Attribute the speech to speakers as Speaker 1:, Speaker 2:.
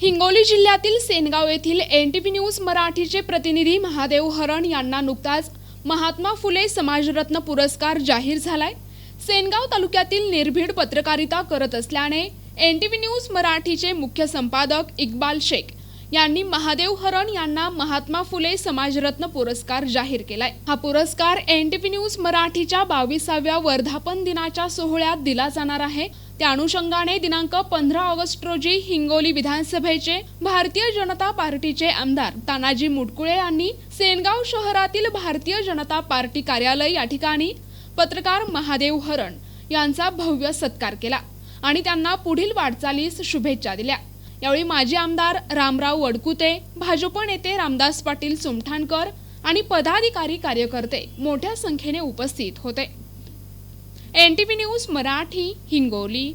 Speaker 1: हिंगोली जिल्ह्यातील सेनगाव येथील N T P news मराठीचे प्रतिनिधी महादेव हरण यांना नुकताच महात्मा फुले समाजरत्न पुरस्कार जाहीर झालाय. सेनगाव तालुक्यातील निर्भीड पत्रकारिता करत असल्याने एन टी व्ही न्यूज मराठीचे मुख्य संपादक इक्बाल शेख यांनी महादेव हरण यांना महात्मा फुले समाजरत्न पुरस्कार जाहीर केलाय. हा पुरस्कार एन टी व्ही न्यूज मराठीच्या बावीसाव्या वर्धापन दिनाच्या सोहळ्यात दिला जाणार आहे. त्या अनुषंगाने दिनांक पंधरा ऑगस्ट रोजी हिंगोली विधानसभेचे भारतीय जनता पार्टीचे आमदार तानाजी मुटकुळे यांनी सेनगाव शहरातील भारतीय जनता पार्टी कार्यालय या ठिकाणी पत्रकार महादेव हरण यांचा भव्य सत्कार केला आणि त्यांना पुढील वाटचालीस शुभेच्छा दिल्या. यावेळी माजी आमदार रामराव वडकुते भाजप नेते रामदास पाटील सुमठाणकर आणि पदाधिकारी कार्यकर्ते मोठ्या संख्येने उपस्थित होते. N T V news Marathi Hingoli.